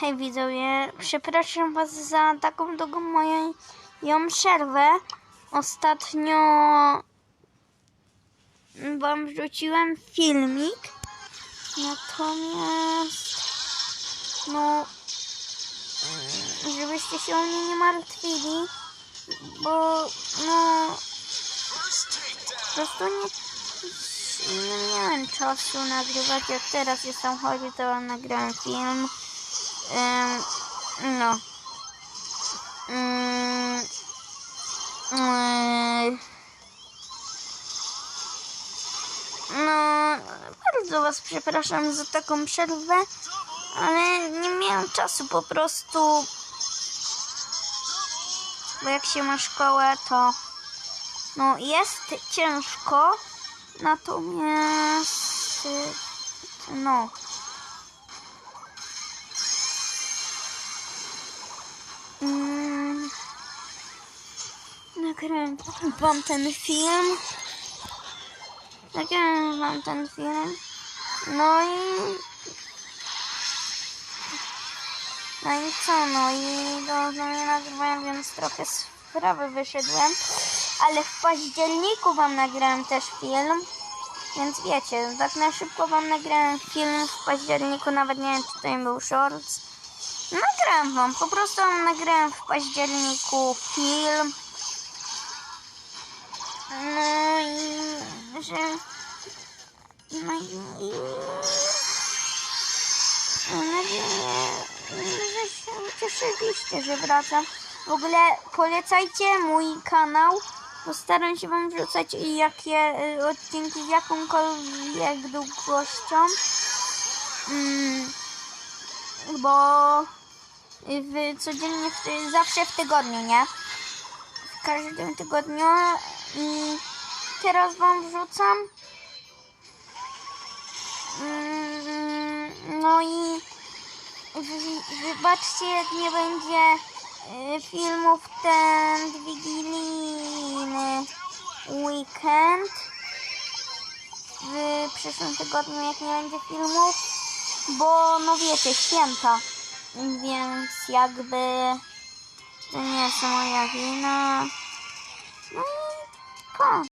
Hej widzowie, przepraszam was za taką długą moją ją przerwę. Ostatnio wam wrzuciłem filmik, natomiast no żebyście się o mnie nie martwili, bo no po prostu nie, nie miałem czasu nagrywać, jak teraz jestem chory, to nagrałem film. Ym, no. Ym, yy, no, bardzo Was przepraszam za taką przerwę, ale nie miałem czasu po prostu. Bo jak się ma szkołę, to no jest ciężko, natomiast no. Nagrałem wam ten film. Nagrałem wam ten film. No i... No i co, no i no nie nagrywałem, więc trochę z sprawy wyszedłem. Ale w październiku wam nagrałem też film. Więc wiecie, tak na szybko wam nagrałem film w październiku, nawet nie wiem czy to nie był shorts. Nagrałem wam, po prostu wam nagrałem w październiku film. No i że. No i. mam nadzieję, że się ucieszyliście, że wracam. W ogóle polecajcie mój kanał. Postaram się wam wrzucać jakie y, odcinki z jakąkolwiek długością. Mm, bo w, codziennie, w, zawsze w tygodniu, nie? W każdym tygodniu i teraz wam wrzucam. Mm, No i wy- wybaczcie, jak nie będzie y, filmów ten wigilijny weekend. W przyszłym tygodniu, jak nie będzie filmów, bo no wiecie, święta. Więc jakby to nie jest moja wina. No i pa.